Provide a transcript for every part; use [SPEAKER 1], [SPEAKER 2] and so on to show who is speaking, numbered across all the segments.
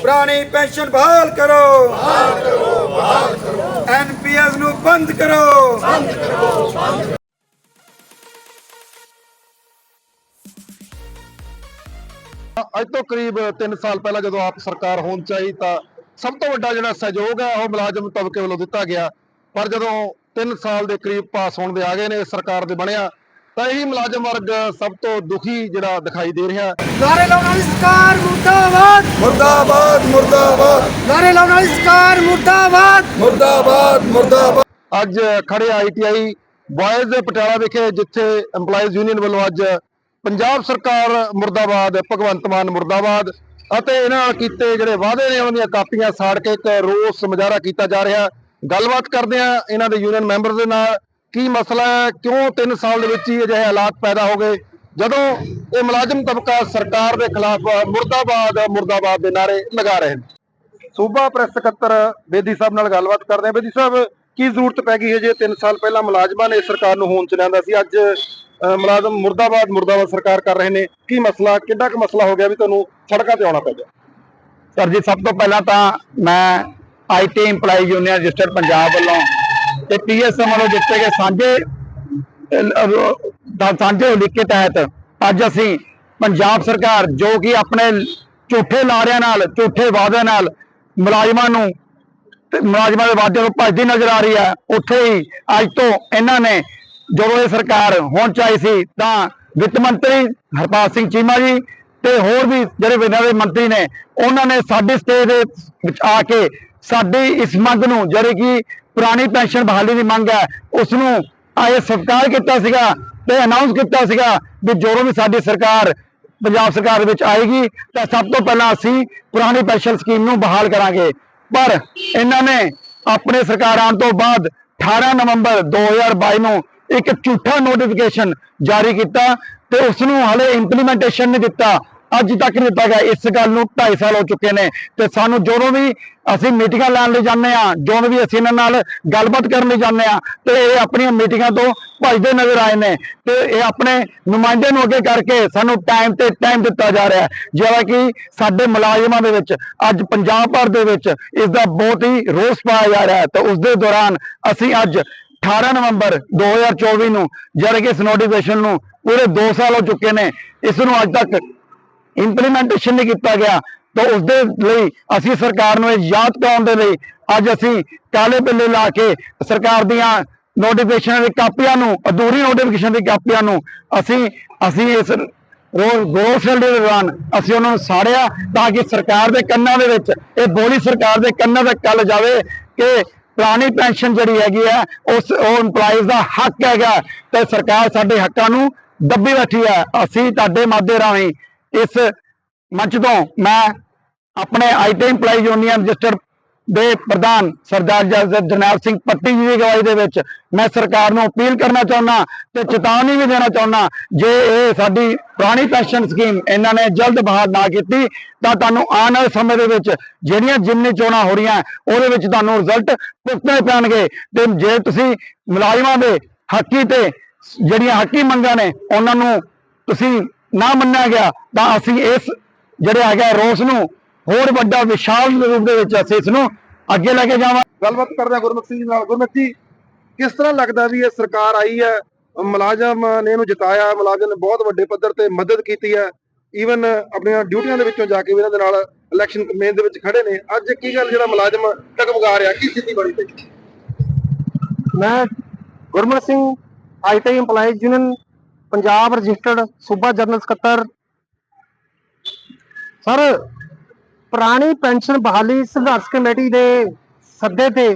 [SPEAKER 1] ਪੁਰਾਣੀ ਪੈਨਸ਼ਨ ਬਹਾਲ ਕਰੋ। ਬਹਾਲ ਕਰੋ ਬਹਾਲ ਕਰੋ ਐਨਪੀਐਸ ਨੂੰ ਬੰਦ ਕਰੋ।
[SPEAKER 2] ਅੱਜ ਤੋਂ ਕਰੀਬ 3 ਸਾਲ ਪਹਿਲਾਂ ਜਦੋਂ ਆਪ ਸਰਕਾਰ ਹੋਣ ਚਾਹੀ ਤਾਂ ਸਭ ਤੋਂ ਵੱਡਾ ਜਿਹੜਾ ਸਹਿਯੋਗ ਹੈ, ਉਹ ਮੁਲਾਜ਼ਮ ਤਬਕੇ ਵੱਲੋਂ ਦਿੱਤਾ ਗਿਆ। ਪਰ ਜਦੋਂ 3 ਸਾਲ ਦੇ ਕਰੀਬ ਪਾਸ ਹੋਣ ਦੇ ਆ ਗਏ ਨੇ, ਸਰਕਾਰ ਦੇ ਬਣਿਆ ਤਾਂ ਇਹੀ ਮੁਲਾਜ਼ਮ ਵਰਗ ਸਭ ਤੋਂ ਦੁਖੀ ਜਿਹੜਾ ਦਿਖਾਈ ਦੇ ਰਿਹਾ
[SPEAKER 3] ਨਾਰੇ ਲਾਉਣ ਵਾਲੀ ਸਰਕਾਰ ਮੁਰਦਾਬਾਦ।
[SPEAKER 1] ਮੁਰਦਾਬਾਦ ਮੁਰਦਾਬਾਦ।
[SPEAKER 3] ਨਾਰੇ ਲਾਉਣ ਵਾਲੀ ਸਰਕਾਰ ਮੁਰਦਾਬਾਦ।
[SPEAKER 1] ਮੁਰਦਾਬਾਦ ਮੁਰਦਾਬਾਦ।
[SPEAKER 2] ਅੱਜ ਖੜੇ ਆਈਟੀਆਈ ਬॉयਜ਼ ਦੇ ਪਟਿਆਲਾ ਵਿਖੇ ਜਿੱਥੇ EMPLOYEES ਯੂਨੀਅਨ ਵੱਲੋਂ ਅੱਜ ਪੰਜਾਬ ਸਰਕਾਰ ਮੁਰਦਾਬਾਦ ਭਗਵੰਤ ਮਾਨ ਮੁਰਦਾਬਾਦ ਅਤੇ ਇਹਨਾਂ ਨਾਲ ਕੀਤੇ ਜਿਹੜੇ ਵਾਅਦੇ ਨੇ ਉਹਨਾਂ ਦੀਆਂ ਕਾਪੀਆਂ ਸਾੜ ਕੇ ਇੱਕ ਰੋਸ ਮੁਜ਼ਾਹਰਾ ਕੀਤਾ ਜਾ ਰਿਹਾ ਗੱਲਬਾਤ ਕਰਦੇ ਆ ਇਹਨਾਂ ਦੇ ਯੂਨੀਅਨ ਮੈਂਬਰ ਦੇ ਨਾਲ। ਕੀ ਮਸਲਾ ਹੈ? ਕਿਉਂ 3 ਸਾਲ ਦੇ ਵਿੱਚ ਹੀ ਅਜਿਹੇ ਹਾਲਾਤ ਪੈਦਾ ਹੋ ਗਏ? ਜਦੋਂ ਇਹ ਮੁਲਾਜ਼ਮ ਤਬਕਾ ਸਰਕਾਰ ਦੇ ਖਿਲਾਫ ਮੁਰਦਾਬਾਦ ਮੁਰਦਾਬਾਦ ਦੇ ਨਾਰੇ ਲਗਾ ਰਹੇ ਨੇ। ਸੂਬਾ ਪ੍ਰੈਸ ਸਕੱਤਰ ਬੇਦੀ ਸਾਹਿਬ ਨਾਲ ਗੱਲਬਾਤ ਕਰਦੇ ਹਾਂ। ਬੇਦੀ ਸਾਹਿਬ ਕੀ ਜ਼ਰੂਰਤ ਪੈ ਗਈ ਹੈ ਜੇ 3 ਸਾਲ ਪਹਿਲਾਂ ਮੁਲਾਜ਼ਮਾਂ ਨੇ ਸਰਕਾਰ ਨੂੰ ਹੋਂਦ ਚ ਲਿਆਂਦਾ ਸੀ? ਅੱਜ ਮੁਲਾਜ਼ਮ ਮੁਰਦਾਬਾਦ ਮੁਰਦਾਬਾਦ ਸਰਕਾਰ ਕਰ ਰਹੇ ਨੇ। ਕੀ ਮਸਲਾ ਕਿੱਡਾ ਕੁ ਮਸਲਾ ਹੋ ਗਿਆ ਵੀ ਤੁਹਾਨੂੰ ਸੜਕਾਂ ਤੇ ਆਉਣਾ ਪੈ ਗਿਆ?
[SPEAKER 4] ਸਰ ਜੀ ਸਭ ਤੋਂ ਪਹਿਲਾਂ ਤਾਂ ਮੈਂ IT EMPLOYEE union registered Punjab ਵੱਲੋਂ ਤੇ ਪੀਐਸਐਮ ਵੱਲੋਂ ਦਿੱਤੇ ਗਏ ਸਾਂਝੇ ਦਾ ਸਾਂਝੇ ਲਿਖ ਤਹਿਤ ਅੱਜ ਅਸੀਂ ਪੰਜਾਬ ਸਰਕਾਰ ਜੋ ਕਿ ਆਪਣੇ ਝੂਠੇ ਲਾਰਿਆਂ ਨਾਲ, ਝੂਠੇ ਵਾਅਦਿਆਂ ਨਾਲ ਮੁਲਾਜ਼ਮਾਂ ਨੂੰ ਤੇ ਮੁਲਾਜ਼ਮਾਂ ਦੇ ਵਾਅਦਿਆਂ ਤੋਂ ਭੱਜਦੀ ਨਜ਼ਰ ਆ ਰਹੀ ਹੈ, ਉੱਥੇ ਹੀ ਅੱਜ ਤੋਂ ਇਹਨਾਂ ਨੇ ਜਦੋਂ ਇਹ ਸਰਕਾਰ ਹੋਣ ਚਾਹੀ ਸੀ ਤਾਂ ਵਿੱਤ ਮੰਤਰੀ ਹਰਪਾਲ ਸਿੰਘ ਚੀਮਾ ਜੀ ਤੇ ਹੋਰ ਵੀ ਜਿਹੜੇ ਇਹਨਾਂ ਦੇ ਮੰਤਰੀ ਨੇ, ਉਹਨਾਂ ਨੇ ਸਾਡੇ ਸਟੇਜ ਦੇ ਵਿੱਚ ਆ ਕੇ ਸਾਡੀ ਇਸ ਮੰਗ ਨੂੰ, ਜਿਹੜੀ ਕਿ ਪੁਰਾਣੀ ਪੈਨਸ਼ਨ ਬਹਾਲੀ ਦੀ ਮੰਗ ਹੈ। ਉਸ ਨੂੰ ਆਏ ਸਵੀਕਾਰ ਕੀਤਾ ਸੀਗਾ ਤੇ ਅਨਾਉਂਸ ਕੀਤਾ ਸੀਗਾ ਵੀ ਜਦੋਂ ਵੀ ਸਾਡੀ ਸਰਕਾਰ, ਪੰਜਾਬ ਸਰਕਾਰ ਵਿੱਚ ਆਏਗੀ ਤਾਂ ਸਭ ਤੋਂ ਪਹਿਲਾਂ ਅਸੀਂ ਪੁਰਾਣੀ ਪੈਨਸ਼ਨ ਸਕੀਮ ਨੂੰ ਬਹਾਲ ਕਰਾਂਗੇ। ਪਰ ਇਹਨਾਂ ਨੇ ਆਪਣੇ ਸਰਕਾਰ ਆਉਣ ਤੋਂ ਬਾਅਦ 18 ਨਵੰਬਰ 2022 ਨੂੰ ਇੱਕ ਝੂਠਾ ਨੋਟੀਫਿਕੇਸ਼ਨ ਜਾਰੀ ਕੀਤਾ ਤੇ ਉਸ ਨੂੰ ਹਾਲੇ ਇੰਪਲੀਮੈਂਟੇਸ਼ਨ ਨਹੀਂ ਦਿੱਤਾ। ਅੱਜ ਤੱਕ ਨਹੀਂ ਦਿੱਤਾ ਗਿਆ। ਇਸ ਗੱਲ ਨੂੰ 2.5 ਸਾਲ ਹੋ ਚੁੱਕੇ ਨੇ ਤੇ ਸਾਨੂੰ ਜਦੋਂ ਵੀ ਅਸੀਂ ਮੀਟਿੰਗਾਂ ਲੈਣ ਲਈ ਜਾਂਦੇ ਆ ਜਦੋਂ ਵੀ ਅਸੀਂ ਇਹਨਾਂ ਨਾਲ ਗੱਲਬਾਤ ਕਰਨ ਲਈ ਜਾਂਦੇ ਆ ਤੇ ਇਹ ਆਪਣੀਆਂ ਮੀਟਿੰਗਾਂ ਤੋਂ ਭੱਜਦੇ ਨਜ਼ਰ ਆਏ ਨੇ ਤੇ ਇਹ ਆਪਣੇ ਨੁਮਾਇੰਦੇ ਨੂੰ ਅੱਗੇ ਕਰਕੇ ਸਾਨੂੰ ਟਾਈਮ ਤੇ ਟਾਈਮ ਦਿੱਤਾ ਜਾ ਰਿਹਾ ਹੈ। ਜਿਹੜਾ ਕਿ ਸਾਡੇ ਮੁਲਾਜ਼ਮਾਂ ਦੇ ਵਿੱਚ, ਅੱਜ ਪੰਜਾਬ ਭਰ ਦੇ ਵਿੱਚ ਇਸ ਦਾ ਬਹੁਤ ਹੀ ਰੋਸ ਪਾਇਆ ਜਾ ਰਿਹਾ ਹੈ ਤੇ ਉਸ ਦੇ ਦੌਰਾਨ ਅਸੀਂ ਅੱਜ 18 ਨਵੰਬਰ 2024 ਨੂੰ, ਜਿਹੜੇ ਕਿ ਇਸ ਨੋਟੀਫਿਕੇਸ਼ਨ ਨੂੰ ਪੂਰੇ 2 ਸਾਲ ਹੋ ਚੁੱਕੇ ਨੇ, ਇਸ ਨੂੰ ਅੱਜ ਤੱਕ ਇੰਪਲੀਮੈਂਟੇਸ਼ਨ ਨਹੀਂ ਕੀਤਾ ਗਿਆ, ਤਾਂ ਉਸ ਦੇ ਲਈ ਅਸੀਂ ਸਰਕਾਰ ਨੂੰ ਇਹ ਯਾਦ ਕਰਾਉਣ ਦੇ ਲਈ ਅੱਜ ਅਸੀਂ ਕਾਲੇ ਬਿੱਲੇ ਲਾ ਕੇ ਸਰਕਾਰ ਦੀਆਂ ਨੋਟੀਫਿਕੇਸ਼ਨਾਂ ਦੀ ਕਾਪੀਆਂ ਨੂੰ, ਅਧੂਰੀ ਨੋਟੀਫਿਕੇਸ਼ਨ ਦੀ ਕਾਪੀਆਂ ਨੂੰ ਅਸੀਂ ਅਸੀਂ ਇਸ ਰੋਜ਼ ਗੋਸਲ ਦੇ ਦੌਰਾਨ ਅਸੀਂ ਉਹਨਾਂ ਨੂੰ ਸਾੜਿਆ ਤਾਂ ਕਿ ਸਰਕਾਰ ਦੇ ਕੰਨਾਂ ਦੇ ਵਿੱਚ, ਇਹ ਬੋਲੀ ਸਰਕਾਰ ਦੇ ਕੰਨਾਂ ਤੱਕ ਕੱਲ ਜਾਵੇ ਕਿ ਪੁਰਾਣੀ ਪੈਨਸ਼ਨ ਜਿਹੜੀ ਹੈਗੀ ਹੈ ਉਸ, ਉਹ EMPLOYEES ਦਾ ਹੱਕ ਹੈਗਾ ਤੇ ਸਰਕਾਰ ਸਾਡੇ ਹੱਕਾਂ ਨੂੰ ਦੱਬੀ ਬੈਠੀ ਹੈ ਅਸੀਂ ਤੁਹਾਡੇ ਮਾਧੇ ਰਾਹੀਂ ਇਸ ਮੰਚ ਤੋਂ ਮੈਂ ਆਪਣੇ ਆਈਟੀ EMPLOYEE ਯੂਨੀਅਨ ਰਜਿਸਟਰਡ ਦੇ ਪ੍ਰਧਾਨ ਸਰਦਾਰ ਜਰਨੈਲ ਸਿੰਘ ਪੱਟੀ ਜੀ ਦੀ ਅਗਵਾਈ ਦੇ ਵਿੱਚ ਮੈਂ ਸਰਕਾਰ ਨੂੰ ਅਪੀਲ ਕਰਨਾ ਚਾਹੁੰਦਾ ਤੇ ਚੇਤਾਵਨੀ ਵੀ ਦੇਣਾ ਚਾਹੁੰਦਾ, ਜੇ ਇਹ ਸਾਡੀ ਪੁਰਾਣੀ ਪੈਨਸ਼ਨ ਸਕੀਮ ਇਹਨਾਂ ਨੇ ਜਲਦ ਬਹਾਲ ਨਾ ਕੀਤੀ, ਤਾਂ ਤੁਹਾਨੂੰ ਆਉਣ ਵਾਲੇ ਸਮੇਂ ਦੇ ਵਿੱਚ ਜਿਹੜੀਆਂ ਜਿਮਨੀ ਚੋਣਾਂ ਹੋ ਰਹੀਆਂ, ਉਹਦੇ ਵਿੱਚ ਤੁਹਾਨੂੰ ਰਿਜ਼ਲਟ ਭੁਗਤਣੇ ਪੈਣਗੇ। ਤੇ ਜੇ ਤੁਸੀਂ ਮੁਲਾਜ਼ਮਾਂ ਦੇ ਹੱਕੀ ਤੇ ਜਿਹੜੀਆਂ ਹੱਕੀ ਮੰਗਾਂ ਨੇ, ਉਹਨਾਂ ਨੂੰ ਤੁਸੀਂ ਨਾ ਮੰਨਿਆ ਗਿਆ ਤਾਂ ਅਸੀਂ ਇਸ ਜਿਹੜੇ ਹੈਗਾ ਰੋਸ ਨੂੰ ਹੋਰ ਵੱਡਾ ਵਿਸ਼ਾਲ ਰੂਪ ਦੇ ਵਿੱਚ ਅਸੀਂ ਇਸ ਨੂੰ ਅੱਗੇ ਲੈ ਕੇ ਜਾਵਾਂ
[SPEAKER 2] ਗੱਲਬਾਤ ਕਰਦੇ ਹਾਂ ਗੁਰਮੁਖ ਸਿੰਘ ਜੀ ਨਾਲ। ਗੁਰਮੁਖ ਜੀ ਕਿਸ ਤਰ੍ਹਾਂ ਲੱਗਦਾ ਵੀ ਇਹ ਸਰਕਾਰ ਆਈ ਹੈ ਮੁਲਾਜ਼ਮ ਨੇ ਇਹਨੂੰ ਜਿਤਾਇਆ ਮੁਲਾਜ਼ਮ ਨੇ ਬਹੁਤ ਵੱਡੇ ਪੱਧਰ ਤੇ ਮਦਦ ਕੀਤੀ ਹੈ ਈਵਨ ਆਪਣੀਆਂ ਡਿਊਟੀਆਂ ਦੇ ਵਿੱਚੋਂ ਜਾ ਕੇ ਵੀ ਇਹਨਾਂ ਦੇ ਨਾਲ ਇਲੈਕਸ਼ਨ ਕਮੇਨ ਦੇ ਵਿੱਚ ਖੜੇ ਨੇ। ਅੱਜ ਕੀ ਗੱਲ ਜਿਹੜਾ ਮੁਲਾਜ਼ਮ ਟਕਮਗਾ ਰਿਹਾ ਕੀ ਸਥਿਤੀ ਬਣੀ ਪਈ
[SPEAKER 3] ਮੈਂ Gurmat Singh IT EMPLOYEES union Punjab registered ਸੂਬਾ ਜਨਰਲ ਸਕੱਤਰ। ਸਰ, ਪੁਰਾਣੀ ਪੈਨਸ਼ਨ ਬਹਾਲੀ ਸੰਘਰਸ਼ ਕਮੇਟੀ ਦੇ ਸੱਦੇ ਤੇ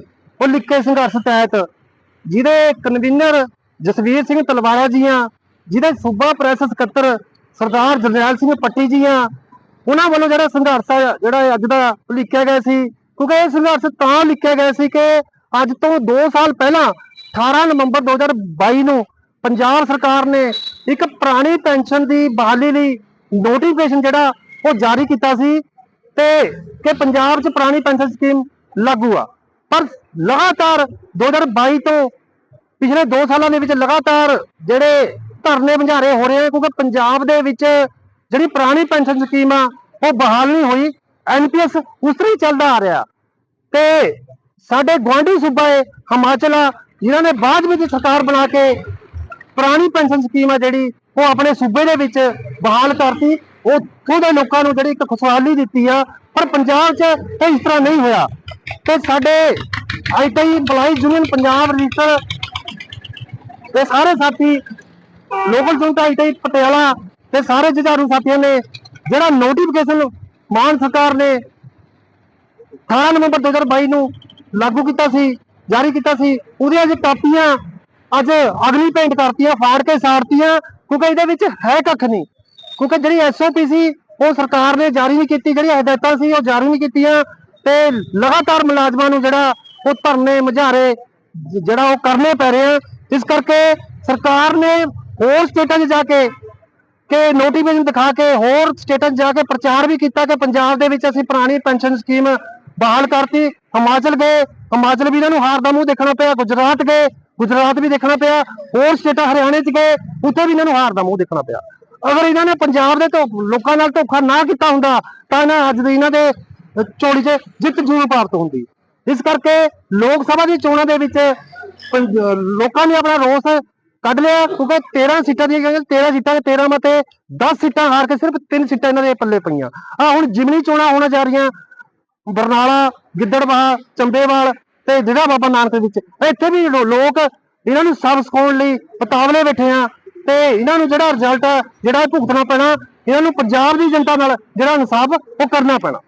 [SPEAKER 3] ਉਹ ਲਿਖੇ ਸੰਘਰਸ਼ ਤਹਿਤ ਜਿਹਦੇ ਕਨਵੀਨਰ ਜਸਵੀਰ ਸਿੰਘ ਤਲਵਾਰਾ ਜੀ ਜਿਹਦੇ ਸੂਬਾ ਪ੍ਰੈਸ ਸਕੱਤਰ ਸਰਦਾਰ ਜਰਨੈਲ ਸਿੰਘ ਪੱਟੀ ਜੀ ਆ ਉਹਨਾਂ ਵੱਲੋਂ ਜਿਹੜਾ ਸੰਘਰਸ਼ ਆ, ਜਿਹੜਾ ਅੱਜ ਦਾ ਲਿਖਿਆ ਗਿਆ ਸੀ। ਕਿਉਂਕਿ ਇਹ ਸੰਘਰਸ਼ ਤਾਂ ਲਿਖਿਆ ਗਿਆ ਸੀ ਕਿ ਅੱਜ ਤੋਂ 2 ਸਾਲ ਪਹਿਲਾਂ 18 ਨਵੰਬਰ 2022 ਨੂੰ ਪੰਜਾਬ ਸਰਕਾਰ ਨੇ ਇੱਕ ਪੁਰਾਣੀ ਪੈਨਸ਼ਨ ਦੀ ਬਹਾਲੀ ਲਈ ਨੋਟੀਫਿਕੇਸ਼ਨ ਜਿਹੜਾ ਉਹ ਜਾਰੀ ਕੀਤਾ ਸੀ ਤੇ ਕਿ ਪੰਜਾਬ 'ਚ ਪੁਰਾਣੀ ਪੈਨਸ਼ਨ ਸਕੀਮ ਲਾਗੂ ਆ। ਪਰ ਲਗਾਤਾਰ 2022 ਤੋਂ ਪਿਛਲੇ 2 ਸਾਲਾਂ ਦੇ ਵਿੱਚ ਲਗਾਤਾਰ ਜਿਹੜੇ ਧਰਨੇ ਮੁਜ਼ਾਹਰੇ ਹੋ ਰਹੇ ਆ, ਕਿਉਂਕਿ ਪੰਜਾਬ ਦੇ ਵਿੱਚ ਜਿਹੜੀ ਪੁਰਾਣੀ ਪੈਨਸ਼ਨ ਸਕੀਮ ਆ, ਉਹ ਬਹਾਲ ਨਹੀਂ ਹੋਈ। ਐਨਪੀਐਸ ਉਸ ਤਰ੍ਹਾਂ ਹੀ ਚੱਲਦਾ ਆ ਰਿਹਾ। ਤੇ ਸਾਡੇ ਗੁਆਂਢੀ ਸੂਬਾ ਹੈ ਹਿਮਾਚਲ ਆ, ਜਿਨ੍ਹਾਂ ਨੇ ਬਾਅਦ ਵਿੱਚ ਸਰਕਾਰ ਬਣਾ ਕੇ ਪੁਰਾਣੀ ਪੈਨਸ਼ਨ ਸਕੀਮ ਆ ਜਿਹੜੀ, ਉਹ ਆਪਣੇ ਸੂਬੇ ਦੇ ਵਿੱਚ ਬਹਾਲ ਕਰਤੀ। ਉਹ ਉੱਥੋਂ ਲੋਕਾਂ ਨੂੰ ਜਿਹੜੀ ਇੱਕ ਖੁਸ਼ਹਾਲੀ ਦਿੱਤੀ ਆ, ਪਰ ਪੰਜਾਬ 'ਚ ਇਹ ਇਸ ਤਰ੍ਹਾਂ ਨਹੀਂ ਹੋਇਆ। ਤੇ ਸਾਡੇ IT employees union, Punjab register ਤੇ ਸਾਰੇ ਸਾਥੀ, ਲੋਕਲ ਸੰਗਠਨ ਆਈਟੀ ਪਟਿਆਲਾ ਤੇ ਸਾਰੇ ਜੁਝਾਰੂ ਸਾਥੀਆਂ ਨੇ ਜਿਹੜਾ ਨੋਟੀਫਿਕੇਸ਼ਨ ਮਾਨ ਸਰਕਾਰ ਨੇ 18 ਨਵੰਬਰ 2022 ਨੂੰ ਲਾਗੂ ਕੀਤਾ ਸੀ, ਜਾਰੀ ਕੀਤਾ ਸੀ, ਉਹਦੀਆਂ ਅੱਜ ਕਾਪੀਆਂ ਅੱਜ ਅਗਲੀ ਪੇਂਟ ਕਰਤੀਆਂ, ਫਾੜ ਕੇ ਸਾੜਤੀਆਂ, ਕਿਉਂਕਿ ਇਹਦੇ ਵਿੱਚ ਹੈ ਕੱਖ ਨਹੀਂ। ਕਿਉਂਕਿ ਜਿਹੜੀ ਐਸਓਪੀ ਸੀ, ਉਹ ਸਰਕਾਰ ਨੇ ਜਾਰੀ ਨਹੀਂ ਕੀਤੀ, ਜਿਹੜੀਆਂ ਹਦਾਇਤਾਂ ਸੀ, ਉਹ ਜਾਰੀ ਨਹੀਂ ਕੀਤੀਆਂ ਤੇ ਲਗਾਤਾਰ ਮੁਲਾਜ਼ਮਾਂ ਨੂੰ ਜਿਹੜਾ ਉਹ ਧਰਨੇ, ਮੁਜ਼ਾਹਰੇ ਜਿਹੜਾ ਉਹ ਕਰਨੇ ਪੈ ਰਹੇ ਆ। ਇਸ ਕਰਕੇ ਸਰਕਾਰ ਨੇ ਹੋਰ ਸਟੇਟਾਂ 'ਚ ਜਾ ਕੇ ਕਿ ਨੋਟੀਫਿਕੇਸ਼ਨ ਦਿਖਾ ਕੇ, ਹੋਰ ਸਟੇਟਾਂ 'ਚ ਜਾ ਕੇ ਪ੍ਰਚਾਰ ਵੀ ਕੀਤਾ ਕਿ ਪੰਜਾਬ ਦੇ ਵਿੱਚ ਅਸੀਂ ਪੁਰਾਣੀ ਪੈਨਸ਼ਨ ਸਕੀਮ ਬਹਾਲ ਕਰਤੀ। ਹਿਮਾਚਲ ਗਏ, ਹਿਮਾਚਲ ਵੀ ਇਹਨਾਂ ਨੂੰ ਹਾਰ ਦਾ ਮੂੰਹ ਦੇਖਣਾ ਪਿਆ, ਗੁਜਰਾਤ ਗਏ ਗੁਜਰਾਤ ਵੀ ਦੇਖਣਾ ਪਿਆ ਹੋਰ ਸਟੇਟਾਂ ਹਰਿਆਣੇ 'ਚ ਗਏ ਉੱਥੇ ਵੀ ਇਹਨਾਂ ਨੂੰ ਹਾਰ ਦਾ ਮੂੰਹ ਦੇਖਣਾ ਪਿਆ। ਅਗਰ ਇਹਨਾਂ ਨੇ ਪੰਜਾਬ ਦੇ ਤੋਂ ਲੋਕਾਂ ਨਾਲ ਧੋਖਾ ਨਾ ਕੀਤਾ ਹੁੰਦਾ ਤਾਂ ਇਹਨਾਂ ਅੱਜ ਦੇ ਇਹਨਾਂ ਦੇ ਅਹ, ਝੋਲੀ 'ਚ ਜਿੱਤ ਜ਼ਰੂਰ ਪ੍ਰਾਪਤ ਹੁੰਦੀ। ਇਸ ਕਰਕੇ ਲੋਕ ਸਭਾ ਦੀ ਚੋਣਾਂ ਦੇ ਵਿੱਚ ਪੰਜ- ਲੋਕਾਂ ਨੇ ਆਪਣਾ ਰੋਸ ਕੱਢ ਲਿਆ ਕਿਉਂਕਿ 13 ਸੀਟਾਂ ਦੀਆਂ ਕਹਿੰਦੇ 13 ਸੀਟਾਂ ਦੇ 13 ਮਤੇ 10 ਸੀਟਾਂ ਹਾਰ ਕੇ ਸਿਰਫ 3 ਸੀਟਾਂ ਇਹਨਾਂ ਦੇ ਪੱਲੇ ਪਈਆਂ। ਆ ਹੁਣ ਜਿਮਨੀ ਚੋਣਾਂ ਹੋਣਾ ਜਾ ਰਹੀਆਂ ਬਰਨਾਲਾ ਗਿੱਦੜਬਾਹਾ ਚੰਬੇਵਾਲ ਤੇ ਜਿਹੜਾ ਬਾਬਾ ਨਾਨਕ ਦੇ ਵਿੱਚ। ਇੱਥੇ ਵੀ ਲੋਕ ਇਹਨਾਂ ਨੂੰ ਸਬ ਸਿਖਾਉਣ ਲਈ ਪਤਾਵਲੇ ਬੈਠੇ ਆ। ਤੇ ਇਹਨਾਂ ਨੂੰ ਜਿਹੜਾ ਰਿਜ਼ਲਟ ਜਿਹੜਾ ਇਹ ਭੁਗਤਣਾ ਪੈਣਾ, ਇਹਨਾਂ ਨੂੰ ਪੰਜਾਬ ਦੀ ਜਨਤਾ ਨਾਲ ਜਿਹੜਾ ਇਨਸਾਫ, ਉਹ ਕਰਨਾ ਪੈਣਾ।